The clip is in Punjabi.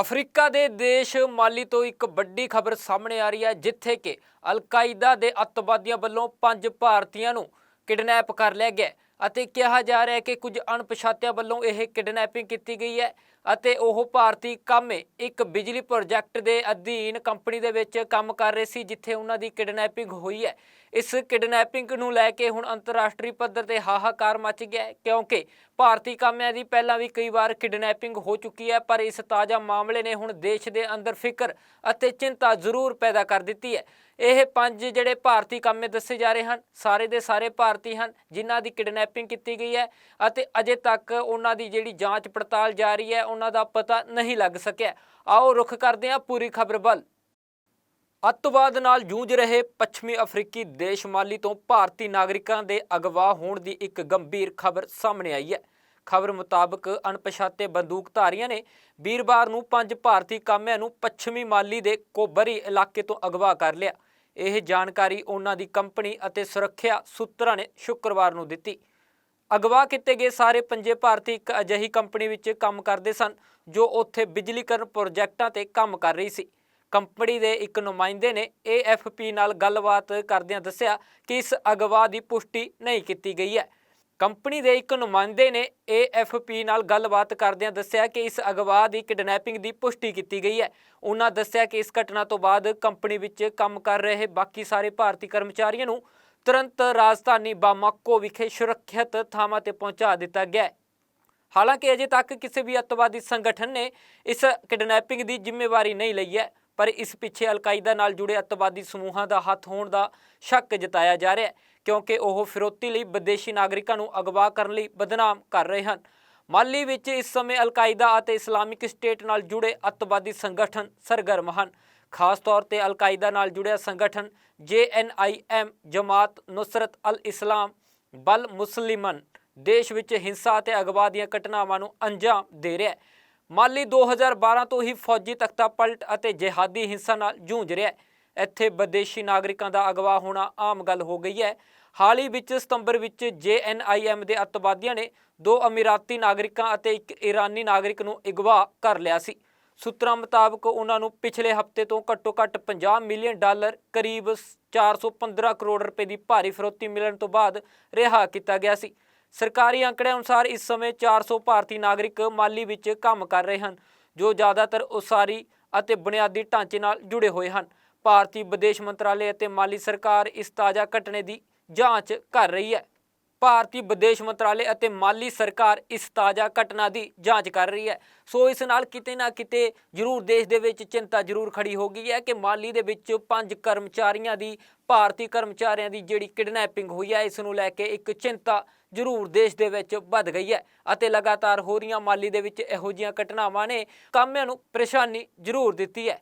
ਅਫਰੀਕਾ ਦੇ ਦੇਸ਼ ਮਾਲੀ ਤੋਂ ਇੱਕ ਵੱਡੀ ਖਬਰ ਸਾਹਮਣੇ ਆ ਰਹੀ ਹੈ, ਜਿੱਥੇ ਕਿ ਅਲ-ਕਾਇਦਾ ਦੇ ਅੱਤਵਾਦੀਆਂ ਵੱਲੋਂ ਪੰਜ ਭਾਰਤੀਆਂ ਨੂੰ ਕਿਡਨੈਪ ਕਰ ਲਿਆ ਗਿਆ ਅਤੇ ਕਿਹਾ ਜਾ ਰਿਹਾ ਹੈ ਕਿ ਕੁਝ ਅਣਪਛਾਤਿਆਂ ਵੱਲੋਂ ਇਹ ਕਿਡਨੈਪਿੰਗ ਕੀਤੀ ਗਈ ਹੈ ਅਤੇ ਉਹ ਭਾਰਤੀ ਕਾਮੇ ਇੱਕ ਬਿਜਲੀ ਪ੍ਰੋਜੈਕਟ ਦੇ ਅਧੀਨ ਕੰਪਨੀ ਦੇ ਵਿੱਚ ਕੰਮ ਕਰ ਰਹੇ ਸੀ, ਜਿੱਥੇ ਉਹਨਾਂ ਦੀ ਕਿਡਨੈਪਿੰਗ ਹੋਈ ਹੈ। ਇਸ ਕਿਡਨੈਪਿੰਗ ਨੂੰ ਲੈ ਕੇ ਹੁਣ ਅੰਤਰਰਾਸ਼ਟਰੀ ਪੱਧਰ ਤੇ ਹਾਹਾਕਾਰ ਮਚ ਗਿਆ ਹੈ, ਕਿਉਂਕਿ ਭਾਰਤੀ ਕਾਮਿਆਂ ਦੀ ਪਹਿਲਾਂ ਵੀ ਕਈ ਵਾਰ ਕਿਡਨੈਪਿੰਗ ਹੋ ਚੁੱਕੀ ਹੈ, ਪਰ ਇਸ ਤਾਜ਼ਾ ਮਾਮਲੇ ਨੇ ਹੁਣ ਦੇਸ਼ ਦੇ ਅੰਦਰ ਫਿਕਰ ਅਤੇ ਚਿੰਤਾ ਜ਼ਰੂਰ ਪੈਦਾ ਕਰ ਦਿੱਤੀ ਹੈ। ਇਹ ਪੰਜ ਜਿਹੜੇ ਭਾਰਤੀ ਕਾਮੇ ਦੱਸੇ ਜਾ ਰਹੇ ਹਨ, ਸਾਰੇ ਦੇ ਸਾਰੇ ਭਾਰਤੀ ਹਨ, ਜਿਨ੍ਹਾਂ ਦੀ ਕਿਡਨੈਪਿੰਗ ਕੀਤੀ ਗਈ ਹੈ ਅਤੇ ਅਜੇ ਤੱਕ ਉਹਨਾਂ ਦੀ ਜਿਹੜੀ ਜਾਂਚ ਪੜਤਾਲ ਜਾਰੀ ਹੈ, ਉਹਨਾਂ ਦਾ ਪਤਾ ਨਹੀਂ ਲੱਗ ਸਕਿਆ। ਆਓ ਰੁਖ ਕਰਦੇ ਹਾਂ ਪੂਰੀ ਖਬਰ ਵੱਲ। ਅੱਤਵਾਦ ਨਾਲ ਜੂਝ ਰਹੇ ਪੱਛਮੀ ਅਫਰੀਕੀ ਦੇਸ਼ ਮਾਲੀ ਤੋਂ ਭਾਰਤੀ ਨਾਗਰਿਕਾਂ ਦੇ ਅਗਵਾ ਹੋਣ ਦੀ ਇੱਕ ਗੰਭੀਰ ਖਬਰ ਸਾਹਮਣੇ ਆਈ ਹੈ। ਖਬਰ ਮੁਤਾਬਕ ਅਣਪਛਾਤੇ ਬੰਦੂਕਧਾਰੀਆਂ ਨੇ ਵੀਰਵਾਰ ਨੂੰ ਪੰਜ ਭਾਰਤੀ ਕਾਮਿਆਂ ਨੂੰ ਪੱਛਮੀ ਮਾਲੀ ਦੇ ਕੋਬਰੀ ਇਲਾਕੇ ਤੋਂ ਅਗਵਾ ਕਰ ਲਿਆ। ਇਹ ਜਾਣਕਾਰੀ ਉਹਨਾਂ ਦੀ ਕੰਪਨੀ ਅਤੇ ਸੁਰੱਖਿਆ ਸੂਤਰਾਂ ਨੇ ਸ਼ੁੱਕਰਵਾਰ ਨੂੰ ਦਿੱਤੀ। ਅਗਵਾ ਕੀਤੇ ਗਏ ਸਾਰੇ ਪੰਜੇ ਭਾਰਤੀ ਇੱਕ ਅਜਿਹੀ ਕੰਪਨੀ ਵਿੱਚ ਕੰਮ ਕਰਦੇ ਸਨ, ਜੋ ਉੱਥੇ ਬਿਜਲੀਕਰਨ ਪ੍ਰੋਜੈਕਟਾਂ ਤੇ ਕੰਮ ਕਰ ਰਹੀ ਸੀ। ਕੰਪਨੀ ਦੇ ਇੱਕ ਨੁਮਾਇੰਦੇ ਨੇ AFP ਨਾਲ ਗੱਲਬਾਤ ਕਰਦਿਆਂ ਦੱਸਿਆ ਕਿ ਇਸ ਅਗਵਾ ਦੀ ਪੁਸ਼ਟੀ ਨਹੀਂ ਕੀਤੀ ਗਈ ਹੈ। ਕੰਪਨੀ ਦੇ ਇੱਕ ਨੁਮਾਇੰਦੇ ਨੇ AFP ਨਾਲ ਗੱਲਬਾਤ ਕਰਦਿਆਂ ਦੱਸਿਆ ਕਿ ਇਸ ਅਗਵਾ ਦੀ ਕਿਡਨੈਪਿੰਗ ਦੀ ਪੁਸ਼ਟੀ ਕੀਤੀ ਗਈ ਹੈ। ਉਹਨਾਂ ਦੱਸਿਆ ਕਿ ਇਸ ਘਟਨਾ ਤੋਂ ਬਾਅਦ ਕੰਪਨੀ ਵਿੱਚ ਕੰਮ ਕਰ ਰਹੇ ਬਾਕੀ ਸਾਰੇ ਭਾਰਤੀ ਕਰਮਚਾਰੀਆਂ ਨੂੰ ਤੁਰੰਤ ਰਾਜਧਾਨੀ ਬਾਮਾਕੋ ਵਿਖੇ ਸੁਰੱਖਿਅਤ ਥਾਵਾਂ ਤੇ ਪਹੁੰਚਾ ਦਿੱਤਾ ਗਿਆ ਹੈ। ਹਾਲਾਂਕਿ ਅਜੇ ਤੱਕ ਕਿਸੇ ਵੀ ਅੱਤਵਾਦੀ ਸੰਗਠਨ ਨੇ ਇਸ ਕਿਡਨੈਪਿੰਗ ਦੀ ਜ਼ਿੰਮੇਵਾਰੀ ਨਹੀਂ ਲਈ ਹੈ, ਪਰ ਇਸ ਪਿੱਛੇ ਅਲ-ਕਾਇਦਾ ਨਾਲ ਜੁੜੇ ਅੱਤਵਾਦੀ ਸਮੂਹਾਂ ਦਾ ਹੱਥ ਹੋਣ ਦਾ ਸ਼ੱਕ ਜਤਾਇਆ ਜਾ ਰਿਹਾ ਹੈ। ਕਿਉਂਕਿ ਉਹ ਫਿਰੋਤੀ ਲਈ ਵਿਦੇਸ਼ੀ ਨਾਗਰਿਕਾਂ ਨੂੰ ਅਗਵਾ ਕਰਨ ਲਈ ਬਦਨਾਮ ਕਰ ਰਹੇ ਹਨ। ਮਾਲੀ ਵਿੱਚ ਇਸ ਸਮੇਂ ਅਲ-ਕਾਇਦਾ ਅਤੇ ਇਸਲਾਮਿਕ ਸਟੇਟ ਨਾਲ ਜੁੜੇ ਅੱਤਵਾਦੀ ਸੰਗਠਨ ਸਰਗਰਮ ਹਨ। ਖਾਸ ਤੌਰ ਤੇ ਅਲ-ਕਾਇਦਾ ਨਾਲ ਜੁੜਿਆ ਸੰਗਠਨ JNIM ਜਮਾਤ ਨੁਸਰਤ ਅਲ-ਇਸਲਾਮ, ਬਲ ਮੁਸਲਿਮਨ ਦੇਸ਼ ਵਿੱਚ ਹਿੰਸਾ ਅਤੇ ਅਗਵਾ ਦੀਆਂ ਘਟਨਾਵਾਂ ਨੂੰ ਅੰਜਾਮ ਦੇ ਰਿਹਾ ਹੈ। ਮਾਲੀ 2012 ਤੋਂ ਹੀ ਫੌਜੀ ਤਖਤਾ ਪਲਟ ਅਤੇ ਜਿਹਾਦੀ ਹਿੰਸਾ ਨਾਲ ਜੂਝ ਰਿਹਾ ਹੈ। ਇੱਥੇ ਵਿਦੇਸ਼ੀ ਨਾਗਰਿਕਾਂ ਦਾ ਅਗਵਾ ਹੋਣਾ ਆਮ ਗੱਲ ਹੋ ਗਈ ਹੈ। ਹਾਲ ਹੀ ਵਿੱਚ ਸਤੰਬਰ ਵਿੱਚ JNIM ਦੇ ਅੱਤਵਾਦੀਆਂ ਨੇ ਦੋ ਅਮੀਰਾਤੀ ਨਾਗਰਿਕਾਂ ਅਤੇ ਇੱਕ ਈਰਾਨੀ ਨਾਗਰਿਕ ਨੂੰ ਅਗਵਾ ਕਰ ਲਿਆ ਸੀ। ਸੂਤਰਾਂ ਮੁਤਾਬਕ ਉਹਨਾਂ ਨੂੰ ਪਿਛਲੇ ਹਫ਼ਤੇ ਤੋਂ ਘੱਟੋ-ਘੱਟ 50 ਮਿਲੀਅਨ ਡਾਲਰ, ਕਰੀਬ 415 ਕਰੋੜ ਰੁਪਏ ਦੀ ਭਾਰੀ ਫਰੋਤੀ ਮਿਲਣ ਤੋਂ ਬਾਅਦ ਰਿਹਾ ਕੀਤਾ ਗਿਆ ਸੀ। ਸਰਕਾਰੀ ਅੰਕੜਿਆਂ ਅਨੁਸਾਰ ਇਸ ਸਮੇਂ 400 ਭਾਰਤੀ ਨਾਗਰਿਕ ਮਾਲੀ ਵਿੱਚ ਕੰਮ ਕਰ ਰਹੇ ਹਨ, ਜੋ ਜ਼ਿਆਦਾਤਰ ਉਸਾਰੀ ਅਤੇ ਬੁਨਿਆਦੀ ਢਾਂਚੇ ਨਾਲ ਜੁੜੇ ਹੋਏ ਹਨ। ਭਾਰਤੀ ਵਿਦੇਸ਼ ਮੰਤਰਾਲੇ ਅਤੇ ਮਾਲੀ ਸਰਕਾਰ ਇਸ ਤਾਜ਼ਾ ਘਟਨੇ ਦੀ ਜਾਂਚ ਕਰ ਰਹੀ ਹੈ। ਭਾਰਤੀ ਵਿਦੇਸ਼ ਮੰਤਰਾਲੇ ਅਤੇ ਮਾਲੀ ਸਰਕਾਰ ਇਸ ਤਾਜ਼ਾ ਘਟਨਾ ਦੀ ਜਾਂਚ ਕਰ ਰਹੀ ਹੈ। ਸੋ ਇਸ ਨਾਲ ਕਿਤੇ ਨਾ ਕਿਤੇ ਜ਼ਰੂਰ ਦੇਸ਼ ਦੇ ਵਿੱਚ ਚਿੰਤਾ ਜ਼ਰੂਰ ਖੜੀ ਹੋ ਗਈ ਹੈ ਕਿ ਮਾਲੀ ਦੇ ਵਿੱਚ ਪੰਜ ਕਰਮਚਾਰੀਆਂ ਦੀ, ਭਾਰਤੀ ਕਰਮਚਾਰੀਆਂ ਦੀ ਜਿਹੜੀ ਕਿਡਨੈਪਿੰਗ ਹੋਈ ਹੈ, ਇਸ ਨੂੰ ਲੈ ਕੇ ਇੱਕ ਚਿੰਤਾ ਜ਼ਰੂਰ ਦੇਸ਼ ਦੇ ਵਿੱਚ ਵੱਧ ਗਈ ਹੈ ਅਤੇ ਲਗਾਤਾਰ ਹੋ ਰਹੀਆਂ ਮਾਲੀ ਦੇ ਵਿੱਚ ਇਹੋ ਜਿਹੀਆਂ ਘਟਨਾਵਾਂ ਨੇ ਕਾਮਿਆਂ ਨੂੰ ਪਰੇਸ਼ਾਨੀ ਜ਼ਰੂਰ ਦਿੱਤੀ ਹੈ।